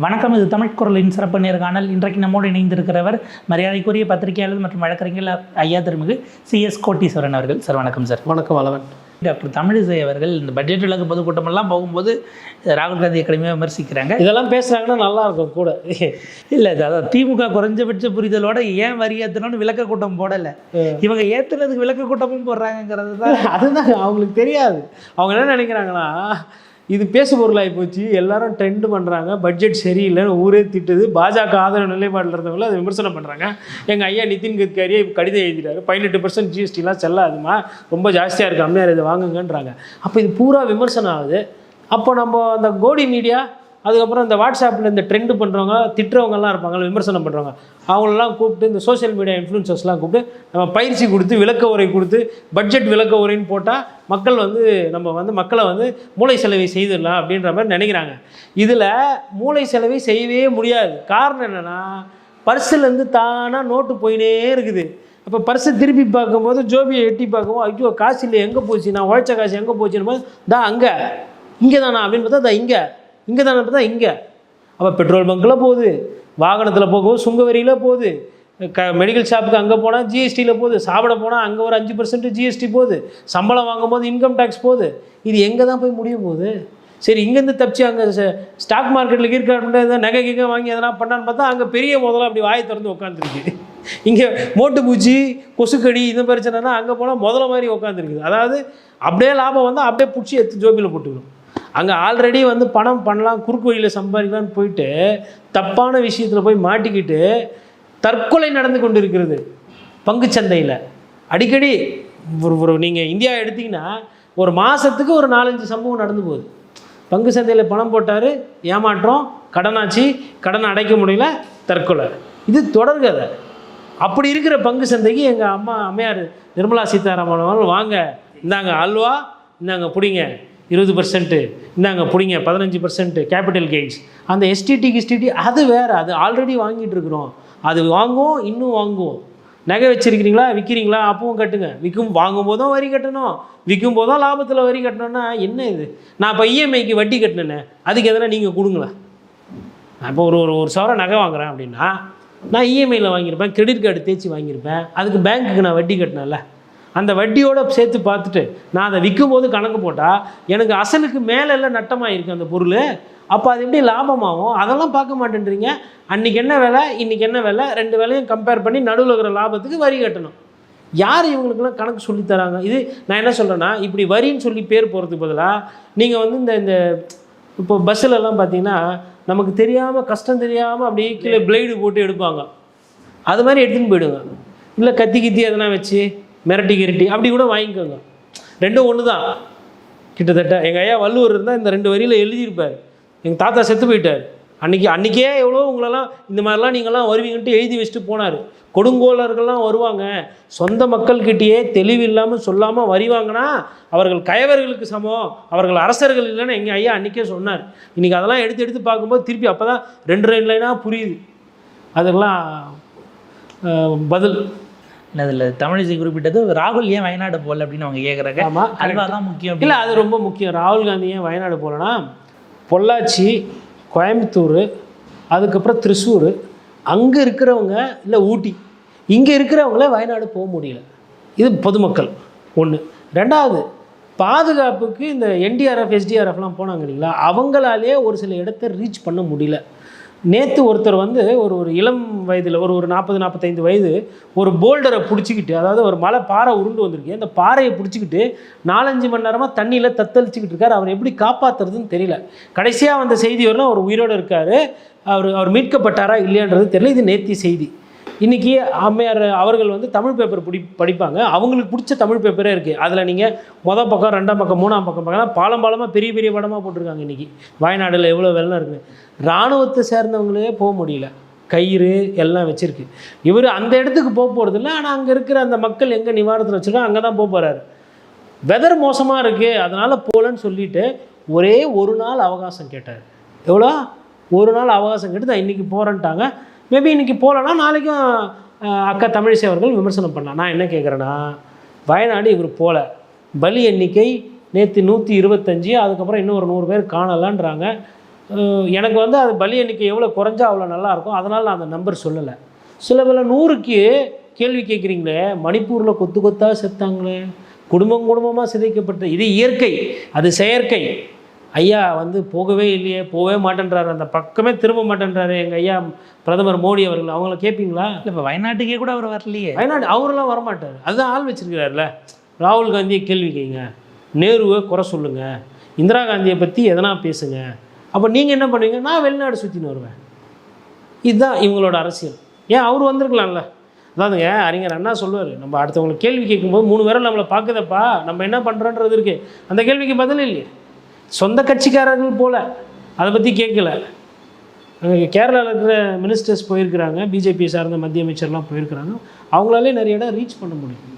வணக்கம் இது தமிழ் குரலின் சிறப்பு நேர்காணல். இன்றைக்கு நம்மோடு இணைந்திருக்கிறவர் மரியாதைக்குரிய பத்திரிகையாளர் மற்றும் வழக்கறிஞர் ஐயா திருமிகு சிஎஸ் கோட்டீஸ்வரன் அவர்கள். சார் வணக்கம் சார். வணக்கம் வளவன். டாக்டர் தமிழிசை அவர்கள் இந்த பட்ஜெட் விலக்கு பொதுக்கூட்டமெல்லாம் போகும்போது ராகுல் காந்தி அகாடமியை விமர்சிக்கிறாங்க. இதெல்லாம் பேசுனாங்கன்னா நல்லா இருக்கும் கூட. இல்லை அதாவது திமுக குறைஞ்சபட்ச புரிதலோட ஏன் வரி ஏற்றணும்னு விளக்க கூட்டம் போடலை. இவங்க ஏற்றுனதுக்கு விளக்க கூட்டமும் போடுறாங்கிறது தான் அதுதான் அவங்களுக்கு தெரியாது. அவங்க என்ன நினைக்கிறாங்கன்னா இது பேசு பொருளாகி போச்சு. எல்லாரும் ட்ரெண்ட் பண்ணுறாங்க பட்ஜெட் சரியில்லைன்னு ஊரே திட்டுது. பாஜக ஆதரவு நிலைப்பாட்டில் இருந்தவங்கள அதை விமர்சனம் பண்ணுறாங்க எங்கள் ஐயா நிதின் கட்கரியே கடிதம் எழுதிட்டாரு. பதினெட்டு பர்சன்ட் ஜிஎஸ்டிலாம் செல்லாதுமா? ரொம்ப ஜாஸ்தியாக இருக்குது அம்மையார் இதை வாங்குங்கன்றாங்க. அப்போ இது பூரா விமர்சனம் ஆகுது. அப்போ நம்ம அந்த கோடி மீடியா அதுக்கப்புறம் இந்த வாட்ஸ்அப்பில் இந்த ட்ரெண்டு பண்ணுறவங்க திட்டுறவங்கலாம் இருப்பாங்க விமர்சனம் பண்ணுறவங்க அவங்களெல்லாம் கூப்பிட்டு இந்த சோஷியல் மீடியா இன்ஃப்ளூன்சர்ஸ்லாம் கூப்பிட்டு நம்ம பயிற்சி கொடுத்து விளக்க உரை கொடுத்து பட்ஜெட் விளக்க உரைன்னு போட்டால் மக்கள் வந்து நம்ம வந்து மக்களை வந்து மூளை செலவை செய்திடலாம் அப்படின்ற மாதிரி நினைக்கிறாங்க. இதில் மூளை செலவை செய்யவே முடியாது. காரணம் என்னென்னா பர்சுலேருந்து தானாக நோட்டு போயினே இருக்குது. அப்போ பர்ஸை திருப்பி பார்க்கும்போது ஜோபியை எட்டி பார்க்கவும் ஐயோ காசு இல்லை எங்கே போச்சு? நான் உழைச்ச காசு எங்கே போச்சுன்னு போது தான் அங்கே. இங்கே தானா அப்படின்னு பார்த்தா தான் இங்கே. இங்கே தான் பார்த்தா இங்கே. அப்போ பெட்ரோல் பங்க்கில் போகுது வாகனத்தில் போகவும் சுங்க வரியில் போகுது க மெடிக்கல் ஷாப்புக்கு அங்கே போனால் ஜிஎஸ்டியில் போகுது சாப்பிட போனால் அங்கே ஒரு அஞ்சு பர்சன்ட் ஜிஎஸ்டி போகுது சம்பளம் வாங்கும்போது இன்கம் டேக்ஸ் போகுது. இது எங்கே தான் போய் முடிய போகுது? சரி இங்கேருந்து தப்பிச்சு அங்கே ஸ்டாக் மார்க்கெட்டில் இருக்க நகை கிகை வாங்கி எதனா பண்ணான்னு பார்த்தா அங்கே பெரிய முதல்ல அப்படி வாயை திறந்து உட்காந்துருக்கு இங்கே மோட்டு பூச்சி கொசுக்கடி இந்த பிரச்சனைனா அங்கே போனால் முதல்ல மாதிரி உட்காந்துருக்குது அதாவது அப்படியே லாபம் வந்தால் அப்படியே பிடிச்சி எடுத்து ஜோபியில் போட்டுக்கணும். அங்கே ஆல்ரெடி வந்து பணம் பண்ணலாம் குறுக்கு வழியில் சம்பாதிக்கலாம்னு போயிட்டு தப்பான விஷயத்தில் போய் மாட்டிக்கிட்டு தற்கொலை நடந்து கொண்டு இருக்கிறது பங்குச்சந்தையில் அடிக்கடி ஒரு ஒரு நீங்கள் இந்தியா எடுத்தீங்கன்னா ஒரு மாதத்துக்கு ஒரு நாலஞ்சு சம்பவம் நடந்து போகுது. பங்கு சந்தையில் பணம் போட்டார் ஏமாற்றம் கடனாச்சு கடனை அடைக்க முடியல தற்கொலை. இது தொடர்கதை அப்படி இருக்கிற பங்கு சந்தைக்கு எங்கள் அம்மா அம்மையார் நிர்மலா சீதாராமன் வாங்க இந்தாங்க அல்வா இந்தாங்க பிடிங்க. இருபது பர்சன்ட்டு இந்தாங்க பிடிங்க. பதினஞ்சு பர்சன்ட்டு கேபிட்டல் கெயின்ஸ் அந்த எஸ்டிடி கிஸ்டிடி அது வேறு. அது ஆல்ரெடி வாங்கிட்டு இருக்கிறோம். அது வாங்குவோம் இன்னும் வாங்குவோம். நகை வச்சுருக்கிறீங்களா? விற்கிறீங்களா அப்பவும் கட்டுங்க. விற்கும் வாங்கும் போதும் வரி கட்டணும். விற்கும் போதும் லாபத்தில் வரி கட்டணும்னா என்ன இது? நான் இப்போ இஎம்ஐக்கு வட்டி கட்டினேன்னு அதுக்கு எதனா நீங்கள் கொடுங்களேன். நான் இப்போ ஒரு ஒரு ஒரு சவரம் நகை வாங்குறேன் அப்படின்னா நான் இஎம்ஐயில் வாங்கியிருப்பேன் கிரெடிட் கார்டு தேய்ச்சி வாங்கியிருப்பேன். அதுக்கு பேங்க்குக்கு நான் வட்டி கட்டினேன்ல. அந்த வட்டியோட சேர்த்து பார்த்துட்டு நான் அதை விற்கும் போது கணக்கு போட்டால் எனக்கு அசலுக்கு மேலே எல்லாம் நட்டமாக இருக்குது அந்த பொருள். அப்போ அது எப்படி லாபமாகும்? அதெல்லாம் பார்க்க மாட்டேன்றீங்க. அன்றைக்கி என்ன விலை? இன்றைக்கி என்ன விலை? ரெண்டு விலையும் கம்பேர் பண்ணி நடுவில் இருக்கிற லாபத்துக்கு வரி கட்டணும். யார் இவங்களுக்கெல்லாம் கணக்கு சொல்லித் தராங்க? இது நான் என்ன சொல்கிறேன்னா இப்படி வரின்னு சொல்லி பேர் போகிறதுக்கு பதிலாக நீங்கள் வந்து இந்த இந்த இப்போ பஸ்ஸிலலாம் பார்த்தீங்கன்னா நமக்கு தெரியாமல் கஷ்டம் தெரியாமல் அப்படியே கீழே பிளேடு போட்டு எடுப்பாங்க. அது மாதிரி எடுத்துன்னு போயிடுங்க. இல்லை கத்தி கித்தி எதனா வச்சு மிரட்டி கிரட்டி அப்படி கூட வாங்கிக்கோங்க. ரெண்டும் ஒன்று தான் கிட்டத்தட்ட எங்கள் ஐயா வள்ளுவர் இருந்தால் இந்த ரெண்டு வரியில் எழுதியிருப்பார். எங்கள் தாத்தா செத்து போயிட்டார். அன்றைக்கி அன்றைக்கே எவ்வளோ உங்களெல்லாம் இந்த மாதிரிலாம் நீங்கள்லாம் வருவீங்கன்ட்டு எழுதி வச்சுட்டு போனார். கொடுங்கோலர்கள்லாம் வருவாங்க. சொந்த மக்கள்கிட்டயே தெளிவு இல்லாமல் சொல்லாமல் வருவாங்கன்னா அவர்கள் கயவர்களுக்கு சமம் அவர்கள் அரசர்கள் இல்லைன்னு எங்கள் ஐயா அன்றைக்கே சொன்னார். இன்றைக்கி அதெல்லாம் எடுத்து எடுத்து பார்க்கும்போது திருப்பி அப்போ தான் ரெண்டு ரெண்டு லைனாக புரியுது. அதெல்லாம் பதில். அதில் தமிழிசை குறிப்பிட்டது ராகுல் ஏன் வயநாடு போகல அப்படின்னு அவங்க கேட்குறாங்க அல்வா தான் முக்கியம் இல்லை அது ரொம்ப முக்கியம். ராகுல் காந்தி ஏன் வயநாடு போகலன்னா பொள்ளாச்சி கோயம்புத்தூர் அதுக்கப்புறம் திருச்சூர் அங்கே இருக்கிறவங்க இல்லை ஊட்டி இங்கே இருக்கிறவங்கள வயநாடு போக முடியல. இது பொதுமக்கள் ஒன்று ரெண்டாவது பாதுகாப்புக்கு இந்த என்டிஆர்எஃப் எஸ்டிஆர்எஃப்லாம் போனாங்க இல்லைங்களா? அவங்களாலே ஒரு சில இடத்த ரீச் பண்ண முடியல. நேற்று ஒருத்தர் வந்து ஒரு ஒரு இளம் வயதில் ஒரு ஒரு நாற்பது நாற்பத்தைந்து வயது ஒரு போல்டரை பிடிச்சிக்கிட்டு அதாவது ஒரு மலை பாறை உருண்டு வந்திருக்கு. அந்த பாறையை பிடிச்சிக்கிட்டு நாலஞ்சு மணி நேரமாக தண்ணியில் தத்தளிச்சுக்கிட்டு இருக்கார். அவர் எப்படி காப்பாற்றுறதுன்னு தெரியல. கடைசியாக வந்த செய்தி வரலாம் அவர் உயிரோடு இருக்கார். அவர் அவர் மீட்கப்பட்டாரா இல்லையான்றது தெரியல. இது நேத்தி செய்தி. இன்றைக்கி அம்மையார் அவர்கள் வந்து தமிழ் பேப்பர் பிடி படிப்பாங்க. அவங்களுக்கு பிடிச்ச தமிழ் பேப்பரே இருக்குது அதில் நீங்கள் மொதல் பக்கம் ரெண்டாம் பக்கம் மூணாம் பக்கம் பார்க்கலாம். பாலம் பாலமாக பெரிய பெரிய படமாக போட்டிருக்காங்க இன்றைக்கி வயநாடில் எவ்வளோ வெள்ளம் இருக்குது இராணுவத்தை சேர்ந்தவங்களே போக முடியல. கயிறு எல்லாம் வச்சுருக்கு. இவர் அந்த இடத்துக்கு போக போகிறதில்ல ஆனால் அங்கே இருக்கிற அந்த மக்கள் எங்கே நிவாரணத்தில் வச்சுருக்கோ அங்கே தான் போக போகிறாரு வெதர் மோசமாக இருக்குது அதனால் போகலன்னு சொல்லிட்டு ஒரே ஒரு நாள் அவகாசம் கேட்டார். எவ்வளோ? ஒரு நாள் அவகாசம் கேட்டு நான் இன்றைக்கி போகிறேன்ட்டாங்க மேபி இன்றைக்கி போகலன்னா நாளைக்கும் அக்கா தமிழிசை அவர்கள் விமர்சனம் பண்ணலாம். நான் என்ன கேட்குறேன்னா வயநாடு இவர் போகல பலி எண்ணிக்கை நேற்று நூற்றி இருபத்தஞ்சி அதுக்கப்புறம் இன்னும் ஒரு நூறு பேர் காணலான்றாங்க. எனக்கு வந்து அது பலி எண்ணிக்கை எவ்வளோ குறைஞ்சா அவ்வளோ நல்லாயிருக்கும் அதனால் நான் அந்த நம்பர் சொல்லலை. சில பல நூறுக்கு கேள்வி கேட்குறீங்களே மணிப்பூரில் கொத்து கொத்தாக செத்தாங்களே குடும்பம் குடும்பமாக சிதைக்கப்பட்ட இது இயற்கை அது செயற்கை. ஐயா வந்து போகவே இல்லையே போகவே மாட்டேன்றாரு. அந்த பக்கமே திரும்ப மாட்டேன்றாரு. எங்கள் ஐயா பிரதமர் மோடி அவர்கள். அவங்கள கேட்பீங்களா இல்லை இப்போ வயநாட்டுக்கே கூட அவர் வரலையே. வயநாடு அவரெல்லாம் வரமாட்டார். அதுதான் ஆள் வச்சிருக்கிறாருல. ராகுல் காந்தியை கேள்வி கேங்க நேருவை குறை சொல்லுங்க. இந்திரா காந்தியை பற்றி எதனா பேசுங்க. அப்போ நீங்கள் என்ன பண்ணுவீங்க? நான் வெளிநாடு சுற்றின்னு வருவேன். இதுதான் இவங்களோட அரசியல். ஏன் அவர் வந்திருக்கலாம்ல? அதாவதுங்க அறிஞர் அண்ணா சொல்லுவார் நம்ம அடுத்தவங்களுக்கு கேள்வி கேட்கும்போது மூணு பேரும் நம்மளை பார்க்குதப்பா. நம்ம என்ன பண்ணுறோன்றது இருக்கு. அந்த கேள்விக்கு பதில் இல்லையே. சொந்த கட்சிக்காரர்கள் போல. அதை பற்றி கேட்கல. கேரளாவில் இருக்கிற மினிஸ்டர்ஸ் போயிருக்கிறாங்க. பிஜேபி சார்ந்த மத்திய அமைச்சர்லாம் போயிருக்கிறாங்க. அவங்களாலே நிறைய இடம் ரீச் பண்ண முடியும்.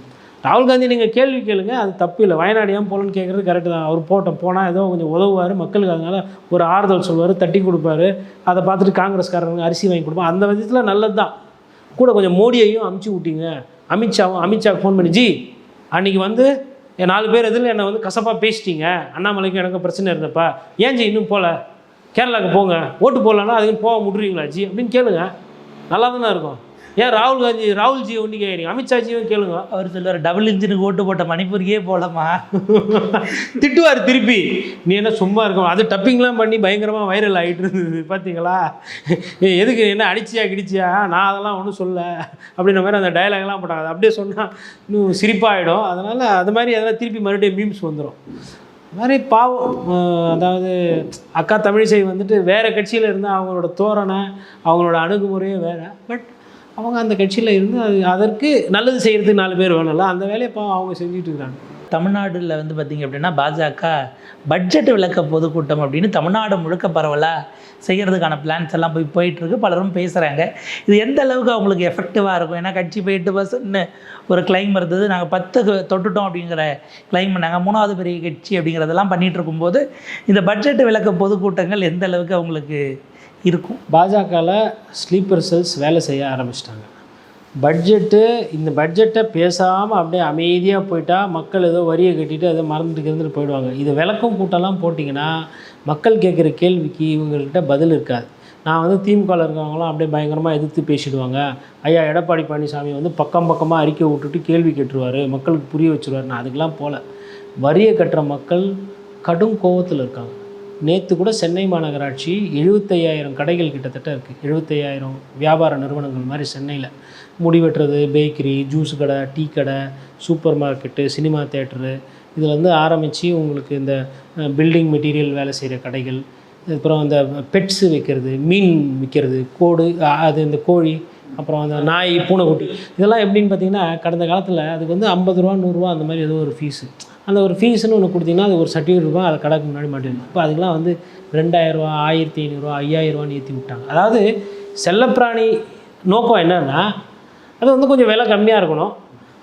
ராகுல் காந்தி நீங்கள் கேள்வி கேளுங்க. அது தப்பு இல்லை. வயநாடு ஏன் போகலன்னு கேட்குறது கரெக்டு தான். அவர் போட்டோம் போனால் ஏதோ கொஞ்சம் உதவுவார். மக்களுக்கு அதனால் ஒரு ஆறுதல் சொல்லுவார் தட்டி கொடுப்பாரு. அதை பார்த்துட்டு காங்கிரஸ்காரங்க அரிசி வாங்கி கொடுப்பாங்க. அந்த விதத்தில் நல்லது தான் கூட கொஞ்சம் மோடியையும் அமுச்சு விட்டீங்க. அமித்ஷாவும் அமித்ஷாவுக்கு ஃபோன் பண்ணி ஜி அன்றைக்கி வந்து நாலு பேர் எதில் என்னை வந்து கசப்பாக பேசிட்டீங்க. அண்ணாமலைக்கும் எனக்கும் பிரச்சனை இருந்தப்பா. ஏன் ஜி இன்னும் போகல கேரளாவுக்கு போங்க. ஓட்டு போடலன்னா அதுக்கு போக முடியுங்களா ஜி? அப்படின்னு கேளுங்க. நல்லா தானே இருக்கும். ஏன் ராகுல் காந்தி ராகுல்ஜி ஒன்றி கேட்குறீங்க அமித்ஷாஜியும் கேளுங்க. அவர் சொல்லுவார் டபுள் இன்ஜினுக்கு ஓட்டு போட்ட மணிப்பூருக்கே போகலாமா திட்டுவார் திருப்பி. நீ என்ன சும்மா இருக்கும் அது டப்பிங்லாம் பண்ணி பயங்கரமாக வைரல் ஆகிட்டு இருந்தது பார்த்தீங்களா எதுக்கு என்ன அடிச்சியா கிடிச்சியா? நான் அதெல்லாம் ஒன்றும் சொல்ல. அப்படின்ற மாதிரி அந்த டயலாக்லாம் போட்டாங்க. அப்படியே சொன்னால் இன்னும் சிரிப்பாயிடும். அதனால் அது மாதிரி அதெல்லாம் திருப்பி மறுபடியும் மீம்ஸ் வந்துடும் அது மாதிரி பாவம் அதாவது அக்கா தமிழிசை வந்துட்டு வேறு கட்சியில் இருந்தால் அவங்களோட தோரணை அவங்களோட அணுகுமுறையே வேறு. பட் அவங்க அந்த கட்சியில் இருந்து அது அதற்கு நல்லது செய்கிறதுக்கு நாலு பேர் வேணும்ல. அந்த வேலையை இப்போ அவங்க செஞ்சுட்டு இருக்காங்க. தமிழ்நாடுல வந்து பார்த்தீங்க அப்படின்னா பாஜக பட்ஜெட் விளக்க பொதுக்கூட்டம் அப்படின்னு தமிழ்நாடு முழுக்க பரவலாக செய்கிறதுக்கான பிளான்ஸ் எல்லாம் போய் போயிட்டுருக்கு. பலரும் பேசுகிறாங்க இது எந்த அளவுக்கு அவங்களுக்கு எஃபெக்டிவாக இருக்கும்? ஏன்னா கட்சி இப்போ எட்டு பர்சன்ட்னு ஒரு கிளைம் இருந்தது. நாங்கள் பத்து தொட்டுட்டோம் அப்படிங்கிற கிளைம் பண்ணாங்க மூணாவது பெரிய கட்சி அப்படிங்கிறதெல்லாம் பண்ணிகிட்டு இருக்கும்போது இந்த பட்ஜெட் விளக்க பொதுக்கூட்டங்கள் எந்த அளவுக்கு அவங்களுக்கு இருக்கும். பாஜகவில் ஸ்லீப்பர் செல்ஸ் வேலை செய்ய ஆரம்பிச்சிட்டாங்க. பட்ஜெட்டு இந்த பட்ஜெட்டை பேசாமல் அப்படியே அமைதியாக போயிட்டா மக்கள் ஏதோ வரியை கட்டிட்டு அதை மறந்துட்டு இருந்துட்டு போயிடுவாங்க. இது விளக்கம் கூட்டம்லாம் போட்டிங்கன்னா மக்கள் கேட்குற கேள்விக்கு இவங்கள்கிட்ட பதில் இருக்காது. நான் வந்து திமுகவில் இருக்கவங்களாம் அப்படியே பயங்கரமாக எதிர்த்து பேசிடுவாங்க. ஐயா எடப்பாடி பழனிசாமி வந்து பக்கம் பக்கமாக அறிக்கை விட்டுட்டு கேள்வி கேட்டுருவார். மக்களுக்கு புரிய வச்சுருவார். நான் அதுக்கெலாம் போகல வரியை கட்டுற மக்கள் கடும் கோபத்தில் இருக்காங்க. நேற்று கூட சென்னை மாநகராட்சி எழுபத்தையாயிரம் கடைகள் கிட்டத்தட்ட இருக்குது எழுபத்தையாயிரம் வியாபார நிறுவனங்கள் மாதிரி சென்னையில். முடி வெட்டுறது பேக்கரி ஜூஸ் கடை டீ கடை சூப்பர் மார்க்கெட்டு சினிமா தேட்டரு இதில் வந்து ஆரம்பித்து உங்களுக்கு இந்த பில்டிங் மெட்டீரியல் வேலை செய்கிற கடைகள். அப்புறம் இந்த பெட்ஸு வைக்கிறது மீன் விற்கிறது கோடு அது இந்த கோழி அப்புறம் அந்த நாய் பூனைக்குட்டி. இதெல்லாம் எப்படின்னு பார்த்தீங்கன்னா கடந்த காலத்தில் அதுக்கு வந்து ஐம்பது ரூபா நூறுரூவா அந்த மாதிரி ஏதோ ஒரு ஃபீஸு அந்த ஒரு ஃபீஸ்னு ஒன்று கொடுத்தீங்கன்னா அது ஒரு சர்டிஃபிகேட் ரூபா அதை கடைக்கு முன்னாடி மாட்டிடும் இப்போ அதுக்கெலாம் வந்து ரெண்டாயிரரூவா ஆயிரத்தி ஐநூறுரூவா ஐயாயிரரூவான்னு ஏற்றி விட்டாங்க. அதாவது செல்லப்பிராணி நோக்கம் என்னென்னா அது வந்து கொஞ்சம் விலை கம்மியாக இருக்கணும்.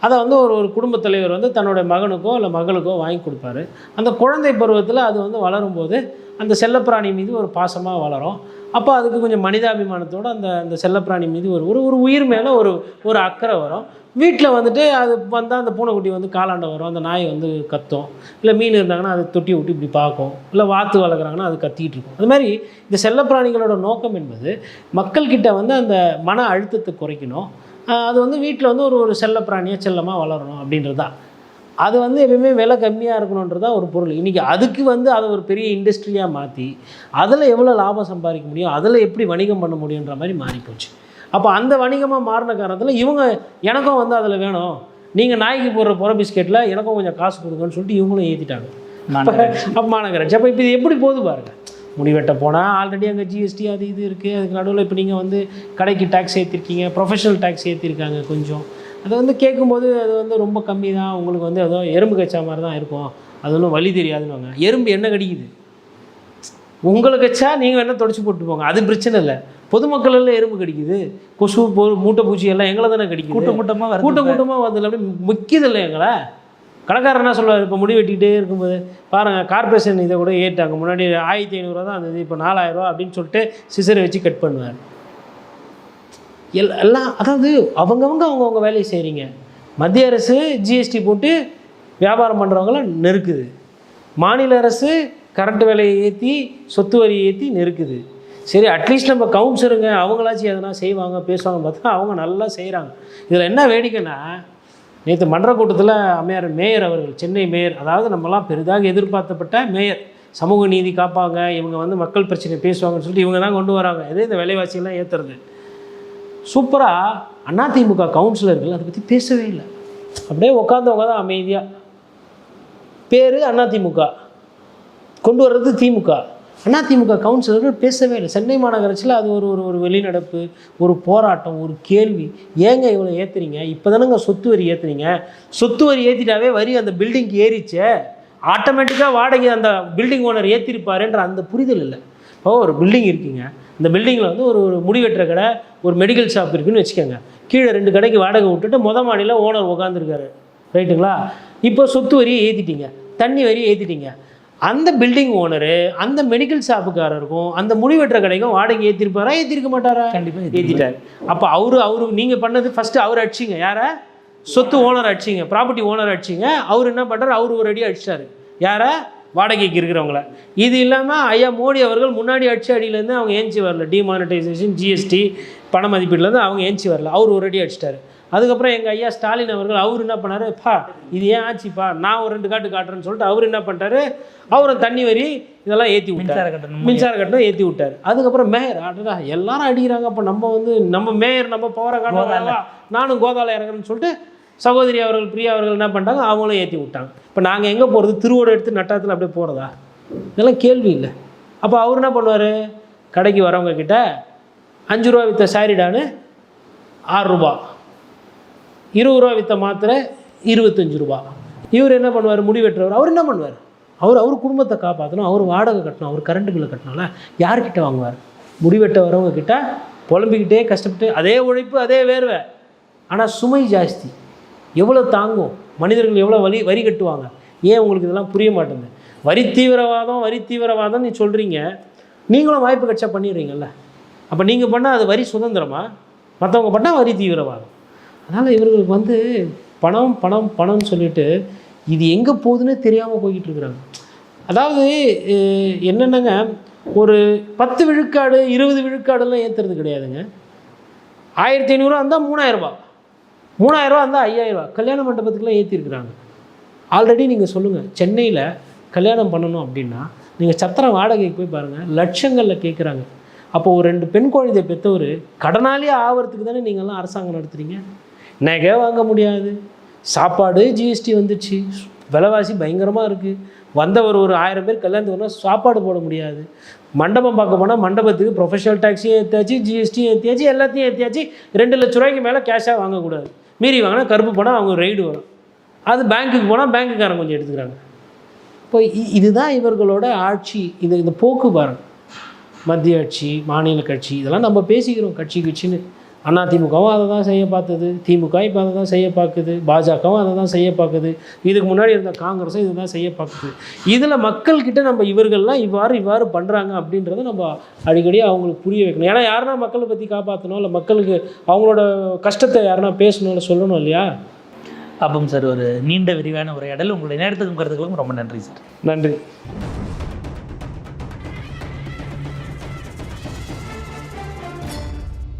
அதை வந்து ஒரு ஒரு குடும்பத் தலைவர் வந்து தன்னுடைய மகனுக்கோ இல்லை மகளுக்கோ வாங்கி கொடுப்பாரு. அந்த குழந்தை பருவத்தில் அது வந்து வளரும்போது அந்த செல்லப்பிராணி மீது ஒரு பாசமாக வளரும். அப்போ அதுக்கு கொஞ்சம் மனிதாபிமானத்தோடு அந்த அந்த செல்லப்பிராணி மீது ஒரு ஒரு ஒரு உயிர் மேலே ஒரு ஒரு அக்கறை வரும். வீட்டில் வந்துட்டு அது வந்தால் அந்த பூனைக்குட்டி வந்து காலாண்ட வரும். அந்த நாய் வந்து கத்தும். இல்லை மீன் இருந்தாங்கன்னா அது தொட்டி விட்டு இப்படி பார்க்கும் இல்லை வாத்து வளர்க்குறாங்கன்னா அது கத்திட்டு இருக்கும். அது மாதிரி இந்த செல்லப்பிராணிகளோட நோக்கம் என்பது மக்கள்கிட்ட வந்து அந்த மன அழுத்தத்தை குறைக்கணும். அது வந்து வீட்டில் வந்து ஒரு ஒரு செல்லப்பிராணியாக செல்லமாக வளரணும் அப்படின்றது. தான் அது வந்து எப்பயுமே விலை கம்மியாக இருக்கணுன்றதா ஒரு பொருள். இன்றைக்கி அதுக்கு வந்து அதை ஒரு பெரிய இண்டஸ்ட்ரியாக மாற்றி அதில் எவ்வளோ லாபம் சம்பாதிக்க முடியும் அதில் எப்படி வணிகம் பண்ண முடியுன்ற மாதிரி மாறிப்போச்சு. அப்போ அந்த வணிகமாக மாறின காரணத்தில் இவங்க எனக்கும் வந்து அதில் வேணும். நீங்கள் நாய்க்கு போடுற புற பிஸ்கெட்டில் எனக்கும் கொஞ்சம் காசு கொடுங்கன்னு சொல்லிட்டு இவங்களும் ஏற்றிட்டாங்க. அப்போ மாநகராட்சி. அப்போ இப்போ இது எப்படி போகுது பாருங்க. முடிவெட்ட போனால் ஆல்ரெடி அங்கே ஜிஎஸ்டி அது இது இருக்குது அதுக்கு நடுவில் இப்போ நீங்கள் வந்து கடைக்கு டேக்ஸ் ஏற்றிருக்கீங்க ப்ரொஃபஷனல் டேக்ஸ் ஏற்றிருக்காங்க கொஞ்சம். அது வந்து கேட்கும்போது அது வந்து ரொம்ப கம்மி தான் உங்களுக்கு வந்து ஏதோ எறும்பு கச்சா மாதிரி தான் இருக்கும். அது ஒன்றும் வழி தெரியாதுன்னு எறும்பு என்ன கடிக்குது? உங்களை கச்சா நீங்கள் வேணால் தொடச்சி போட்டு போங்க. அது பிரச்சனை இல்லை. பொதுமக்கள் எல்லாம் எறும்பு கடிக்குது. கொசு பொ மூட்டை பூச்சி எல்லாம் எங்களை தானே கடிக்குது. கூட்டம் கூட்டமாக கூட்டம் கூட்டமாக வந்து அப்படி முக்கியது இல்லை எங்களை. கடைக்காரர் என்ன சொல்லுவார்? இப்போ முடி வெட்டிக்கிட்டே இருக்கும்போது பாருங்கள் கார்பரேஷன் இதை கூட ஏற்றாங்க. முன்னாடி ஆயிரத்தி ஐநூறுரூவா தான் இருந்தது இப்போ நாலாயிரரூவா அப்படின்னு சொல்லிட்டு சிசரை வச்சு கட் பண்ணுவார். எல் எல்லாம் அதாவது அவங்கவங்க அவங்கவுங்க வேலையை செய்கிறீங்க மத்திய அரசு ஜிஎஸ்டி போட்டு வியாபாரம் பண்ணுறவங்கள நெருக்குது. மாநில அரசு கரண்ட் விலையை ஏற்றி சொத்து வரியை ஏற்றி நெருக்குது. சரி அட்லீஸ்ட் நம்ம கவுன்சிலருங்க அவங்களாச்சும் எதனா செய்வாங்க பேசுவாங்க பார்த்தா அவங்க நல்லா செய்கிறாங்க இதில் என்ன வேடிக்கைன்னா நேற்று மன்ற கூட்டத்தில் அம்மையார் மேயர் அவர்கள் சென்னை மேயர் அதாவது நம்மலாம் பெரிதாக எதிர்பார்த்தப்பட்ட மேயர் சமூக நீதி காப்பாங்க இவங்க வந்து மக்கள் பிரச்சனை பேசுவாங்கன்னு சொல்லிட்டு இவங்க தான் கொண்டு வராங்க. எதே இந்த விலைவாசியெல்லாம் ஏற்றுறது சூப்பராக அதிமுக கவுன்சிலர்கள் அதை பற்றி பேசவே இல்லை. அப்படியே உட்காந்தவங்க தான் அமைதியாக பேர் அதிமுக கொண்டு வர்றது திமுக. அதிமுக கவுன்சிலர்கள் பேசவே இல்லை. சென்னை மாநகராட்சியில் அது ஒரு ஒரு ஒரு வெளிநடப்பு ஒரு போராட்டம் ஒரு கேள்வி. ஏங்க இவ்வளோ ஏற்றுறீங்க இப்போ தானேங்க சொத்து வரி ஏற்றுறீங்க சொத்து வரி ஏற்றிட்டாவே வரி அந்த பில்டிங்க்கு ஏறிச்சே. ஆட்டோமேட்டிக்காக வாடகை அந்த பில்டிங் ஓனர் ஏற்றிருப்பாருன்ற அந்த புரிதல் இல்லை. இப்போ ஒரு பில்டிங் இருக்குங்க. இந்த பில்டிங்கில் வந்து ஒரு ஒரு முடிவெட்டுற கடை ஒரு மெடிக்கல் ஷாப் இருக்குன்னு வச்சுக்கோங்க. கீழே ரெண்டு கடைக்கு வாடகை விட்டுட்டு முத மாடியில் ஓனர் உட்காந்துருக்காரு ரைட்டுங்களா? இப்போ சொத்து வரியை ஏற்றிட்டீங்க தண்ணி வரியை ஏற்றிட்டீங்க அந்த பில்டிங் ஓனரு அந்த மெடிக்கல் ஷாப்புக்காரருக்கும் அந்த முடிவெட்டுற கடைக்கும் வாடகை ஏற்றிருப்பாரா ஏற்றிருக்க மாட்டாரா? கண்டிப்பா ஏற்றிட்டார் அப்போ அவரு அவரு நீங்கள் பண்ணது ஃபஸ்ட்டு அவர் அடிச்சிங்க. யாரை? சொத்து ஓனர் அடிச்சிங்க. ப்ராப்பர்ட்டி ஓனர் அடிச்சிங்க. அவர் என்ன பண்ணுறாரு அவர் ஒரு அடி அடிச்சிட்டாரு. யாரை? வாடகைக்கு இருக்கிறவங்கள. இது இல்லாமல் ஐயா மோடி அவர்கள் முன்னாடி அடிச்ச அடியிலேருந்து அவங்க ஏஞ்சி வரல. டிமானிட்டைசேஷன் ஜிஎஸ்டி பண மதிப்பீடுலேருந்து அவங்க ஏஞ்சி வரல. அவர் ஒரு அடி அடிச்சிட்டாரு. அதுக்கப்புறம் எங்கள் ஐயா ஸ்டாலின் அவர்கள் அவர் என்ன பண்ணாரு? பா இது ஏன் ஆச்சுப்பா? நான் ஒரு ரெண்டு காட்டு காட்டுறேன்னு சொல்லிட்டு அவர் என்ன பண்ணிட்டாரு? அவரும் தண்ணி வரி இதெல்லாம் ஏற்றி விட்டார். மின்சார கட்டணம் மின்சார கட்டணம் ஏற்றி விட்டார். அதுக்கப்புறம் மேயர் அடடா எல்லாரும் அடிக்கிறாங்க. அப்போ நம்ம வந்து நம்ம மேயர் நம்ம பவரை காட்டுறாங்க நானும் கோதால இறங்குறேன்னு சொல்லிட்டு சகோதரி அவர்கள் பிரியா அவர்கள் என்ன பண்ணிட்டாங்க? அவங்களும் ஏற்றி விட்டாங்க. இப்போ நாங்கள் எங்கே போகிறது திருவோடு எடுத்து நட்டாத்தில் அப்படியே போகிறதா இதெல்லாம் கேள்வி இல்லை. அப்போ அவர் என்ன பண்ணுவார்? கடைக்கு வரவங்க கிட்ட அஞ்சு ரூபா விற்ற சாரிடான்னு ஆறு ரூபா. இருபது ரூபா விற்ற மாத்திரை இருபத்தஞ்சு ரூபா. இவர் என்ன பண்ணுவார்? முடி வெட்டுறவர். அவர் என்ன பண்ணுவார்? அவர் அவர் குடும்பத்தை காப்பாற்றணும் அவர் வாடகை கட்டணும். அவர் கரண்ட் பில்லை கட்டணும்ல. யார்கிட்ட வாங்குவார்? முடி வெட்ட வரவங்க கிட்ட புலம்பிக்கிட்டே கஷ்டப்பட்டு அதே உழைப்பு அதே வேர்வை. ஆனால் சுமை ஜாஸ்தி. எவ்வளோ தாங்கும்? மனிதர்கள் எவ்வளோ வரி வரி கட்டுவாங்க? ஏன் உங்களுக்கு இதெல்லாம் புரிய மாட்டேங்குது? வரி தீவிரவாதம் வரி தீவிரவாதம் நீ சொல்கிறீங்க நீங்களும் வாய்ப்பு கட்சா பண்ணிடுறீங்கல்ல. அப்போ நீங்கள் பண்ணால் அது வரி சுதந்திரமா? மற்றவங்க பண்ணால் வரி தீவிரவாதம். அதனால் இவர்களுக்கு வந்து பணம் பணம் பணம்னு சொல்லிட்டு இது எங்கே போகுதுன்னு தெரியாமல் போய்கிட்டு இருக்கிறாங்க. அதாவது என்னென்னங்க ஒரு பத்து விழுக்காடு இருபது விழுக்காடுலாம் ஏற்றுறது கிடையாதுங்க. ஆயிரத்தி ஐநூறுரூவா இருந்தால் மூணாயிரரூபா மூணாயிரரூவா இருந்தால் ஐயாயிரரூபா கல்யாண மண்டபத்துக்குலாம் ஏற்றிருக்கிறாங்க ஆல்ரெடி நீங்கள் சொல்லுங்கள் சென்னையில் கல்யாணம் பண்ணணும் அப்படின்னா நீங்கள் சத்திரம் வாடகைக்கு போய் பாருங்கள் லட்சங்களில் கேட்குறாங்க அப்போது ஒரு ரெண்டு பெண் குழந்தையை பெற்றவர் கடனாலே ஆகிறதுக்கு தானே நீங்கள்லாம் அரசாங்கம் நடத்துகிறீங்க நகை வாங்க முடியாது. சாப்பாடு ஜிஎஸ்டி வந்துச்சு. விலைவாசி பயங்கரமாக இருக்குது வந்தவர் ஒரு ஆயிரம் பேர் கல்யாணத்துக்கு வந்தால் சாப்பாடு போட முடியாது. மண்டபம் பார்க்க போனால் மண்டபத்துக்கு ப்ரொஃபஷனல் டேக்ஸியும் ஏற்றியாச்சு ஜிஎஸ்டியும் ஏற்றியாச்சு எல்லாத்தையும் ஏற்றியாச்சு ரெண்டு லட்ச ரூபாய்க்கு மேலே கேஷாக வாங்கக்கூடாது. மீறி வாங்கினா கருப்பு போனால் அவங்க ரைடு வரும். அது பேங்க்குக்கு போனால் பேங்க்குக்காரங்க கொஞ்சம் எடுத்துக்கிறாங்க. இப்போ இ- இதுதான் இவர்களோட ஆட்சி. இந்த இந்த போக்கு பாருங்கள் மத்திய ஆட்சி மாநில கட்சி இதெல்லாம் நம்ம பேசிக்கிறோம். கட்சி கட்சின்னு. அதிமுகவும் அதை தான் செய்ய பார்த்தது. திமுக இப்போ அதை தான் செய்ய பார்க்குது. பாஜகவும் அதை தான் செய்ய பார்க்குது. இதுக்கு முன்னாடி இருந்த காங்கிரஸும் இதை தான் செய்ய பார்க்குது. இதில் மக்கள்கிட்ட நம்ம இவர்கள்லாம் இவ்வாறு இவ்வாறு பண்ணுறாங்க அப்படின்றத நம்ம அடிக்கடி அவங்களுக்கு புரிய வைக்கணும். ஏன்னா யாருன்னா மக்களை பற்றி காப்பாற்றணும் இல்லை மக்களுக்கு அவங்களோட கஷ்டத்தை யாருன்னா பேசணும் இல்லை சொல்லணும் இல்லையா? அப்பம் சார் ஒரு நீண்ட விரிவான உரையாடல். உங்களுடைய நேரத்துக்கும் கருத்துக்களுக்கும் ரொம்ப நன்றி சார். நன்றி.